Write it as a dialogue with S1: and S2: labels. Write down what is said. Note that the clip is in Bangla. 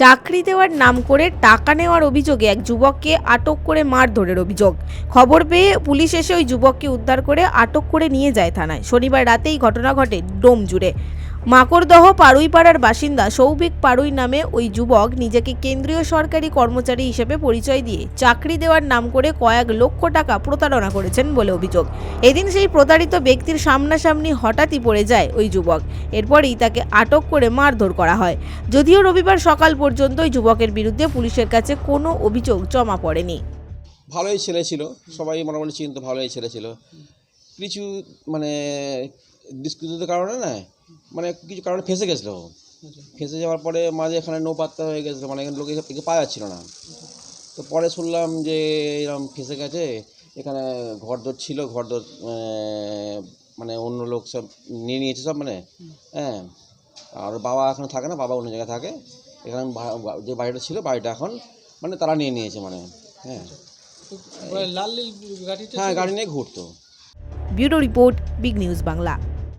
S1: চাকরি দেওয়ার নাম করে টাকা নেওয়ার অভিযোগে এক যুবককে আটক করে মারধরের অভিযোগ। খবর পেয়ে পুলিশ এসে ওই যুবককে উদ্ধার করে আটক করে নিয়ে যায় থানায়। শনিবার রাতেই ঘটনা ঘটে ডোম জুড়ে মাকড়দহ পাড়ুইপাড়ার বাসিন্দা সৌভিক পাড়ুই নামে ওই যুবক নিজেকে কেন্দ্রীয় সরকারি কর্মচারী হিসেবে পরিচয় দিয়ে চাকরি দেওয়ার নাম করে কয়েক লক্ষ টাকা প্রতারণা করেছেন বলে অভিযোগ। এদিন সেই প্রতারিত ব্যক্তির সামনাসামনি হঠাৎই পড়ে যায় ওই যুবক। এরপরেই তাকে আটক করে মারধর করা হয়। যদিও রবিবার সকাল পর্যন্ত ওই যুবকের বিরুদ্ধে পুলিশের কাছে কোনো অভিযোগ জমা পড়েনি।
S2: ভালোই ছেলে ছিল। সবাই মোটামুটি চিনত ভালোই ছেলে ছিল। কিছু মানে ডিসকিউজের কারণে না মানে কিছু কারণে ফেঁসে গেছিল। ফেঁসে যাওয়ার পরে মাঝে এখানে নো পাত্তা হয়ে গেছিল মানে এখানে লোকে একে পাওয়া যাচ্ছিল না। তো পরে শুনলাম যে এরকম ফেঁসে গেছে এখানে ঘরদোর ছিল ঘরদোর আহ, মানে অন্য লোক সব নিয়ে নিয়েছে সব মানে হ্যাঁ। আর বাবা এখন থাকে না বাবা অন্য জায়গায় থাকে। এখানে যে বাড়িটা ছিল বাড়িটা এখন মানে তারা নিয়ে নিয়েছে মানে হ্যাঁ।
S3: লাল
S2: হ্যাঁ গাড়ি নিয়ে ঘুরতো।
S1: Bureau report big news Bangla.